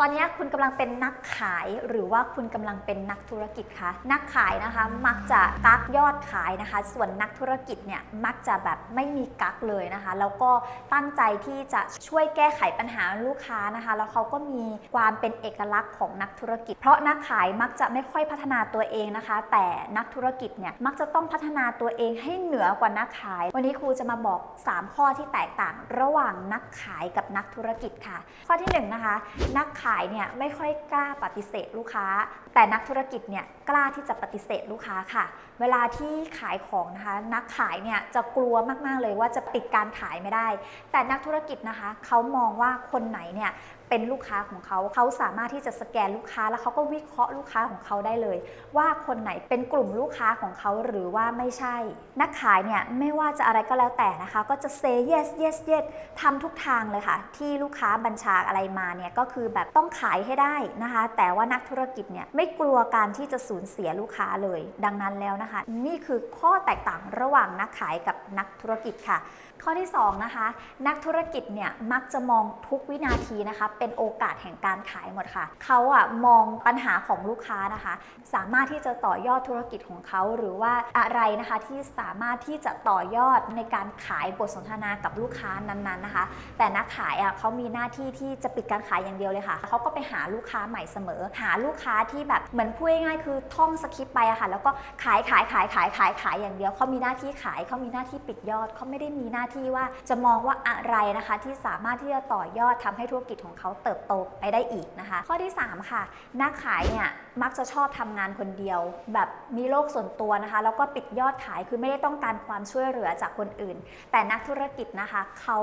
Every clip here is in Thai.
ตอนนี้คุณกำลังเป็นนักขายหรือว่าคุณกำลังเป็นนักธุรกิจคะนักขายนะคะมักจะกักยอดขายนะคะ ส่วนนักธุรกิจเนี่ยมักจะแบบไม่มีกักเลยนะคะ แล้วก็ตั้งใจที่จะช่วยแก้ไขปัญหาลูกค้านะคะ แล้วเขาก็มีความเป็นเอกลักษณ์ของนักธุรกิจ เพราะนักขายมักจะไม่ค่อยพัฒนาตัวเองนะคะ แต่นักธุรกิจเนี่ยมักจะต้องพัฒนาตัวเองให้เหนือกว่านักขาย วันนี้ครูจะมาบอก 3 ข้อที่แตกต่าง ระหว่างนักขายกับนักธุรกิจค่ะ ข้อที่1นะคะนักขายายเนี่ยไม่ค่อยกล้าปฏิเสธลูกค้า แต่นักธุรกิจเนี่ยกล้าที่จะปฏิเสธลูกค้าค่ะ เวลาที่ขายของนะคะ นักขายเนี่ยจะกลัวมากๆเลยว่าจะปิดการขายไม่ได้ แต่นักธุรกิจนะคะเขามองว่าคนไหนเนี่ยเป็นลูกค้าของเขา เขาสามารถที่จะสแกนลูกค้าแล้วเขาก็วิเคราะห์ลูกค้าของเขาได้เลย ว่าคนไหนเป็นกลุ่มลูกค้าของเขาหรือว่าไม่ใช่ นักขายเนี่ยไม่ว่าจะอะไรก็แล้วแต่นะคะ ก็จะ say yes yes yes ทำทุกทางเลยค่ะ ที่ลูกค้าบัญชาอะไรมาเนี่ยก็คือแบบต้องขายให้ได้นะคะ แต่ว่านักธุรกิจเนี่ยไม่กลัวการที่จะสูญเสียลูกค้าเลย ดังนั้นแล้วนะคะ นี่คือข้อแตกต่างระหว่างนักขายกับนักธุรกิจค่ะ ข้อที่2นะคะนักธุรกิจเนี่ยมักจะมองทุกวินาทีนะคะ เป็นโอกาสแห่งการขายหมดค่ะ เขาอะมองปัญหาของลูกค้านะคะ สามารถที่จะต่อยอดธุรกิจของเขาหรือว่าอะไรนะคะที่สามารถที่จะต่อยอดในการขายบทสนทนากับลูกค้านั้นๆนะคะ แต่นักขายอะเขามีหน้าที่ที่จะปิดการขายอย่างเดียวเลยค่ะเขาก็ไปหาลูกค้าใหม่เสมอ หาลูกค้าที่แบบเหมือนพูดง่ายๆคือท่องสคริปต์ไปอะค่ะแล้วก็ขายขายขายขายขายขายอย่างเดียวเขามีหน้าที่ขายเขามีหน้าที่ปิดยอดเขาไม่ได้มีหน้าที่ว่าจะมองว่าอะไรนะคะ ที่สามารถที่จะต่อยอดทำให้ธุรกิจของเขาเติบโตไปได้อีกนะคะ ข้อที่ 3 ค่ะ นักขายเนี่ยมักจะชอบทำงานคนเดียว แบบมีโลกส่วนตัวนะคะ แล้วก็ปิดยอดขายคือไม่ได้ต้องการความช่วยเหลือจากคนอื่น แต่นักธุรกิจนะคะเขา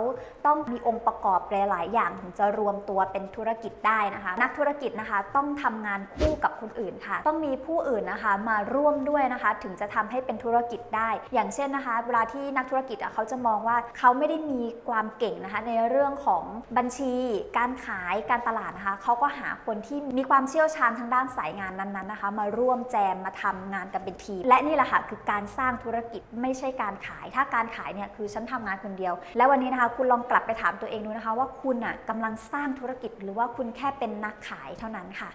ต้องมีองค์ประกอบหลาย ๆ อย่างถึงจะรวมตัวเป็นธุรกิจได้นะคะ นักธุรกิจนะคะต้องทำงานคู่กับคนอื่นค่ะ ต้องมีผู้อื่นนะคะมาร่วมด้วยนะคะ ถึงจะทำให้เป็นธุรกิจได้ อย่างเช่นนะคะ เวลาที่นักธุรกิจเขาจะมองว่าเขาไม่ได้มีความเก่งนะคะ ในเรื่องของบัญชี การขายการตลาดนะคะเขาก็หาคนที่มีความเชี่ยวชาญทางด้านสายงานนั้นๆนะคะ มาร่วมแจมมาทำงานกันเป็นทีมและนี่แหละค่ะคือการสร้างธุรกิจไม่ใช่การขาย ถ้าการขายเนี่ยคือฉันทำงานคนเดียว และวันนี้นะคะคุณลองกลับไปถามตัวเองดูนะคะ ว่าคุณอะกำลังสร้างธุรกิจหรือว่าคุณแค่เป็นนักขายเท่านั้นค่ะ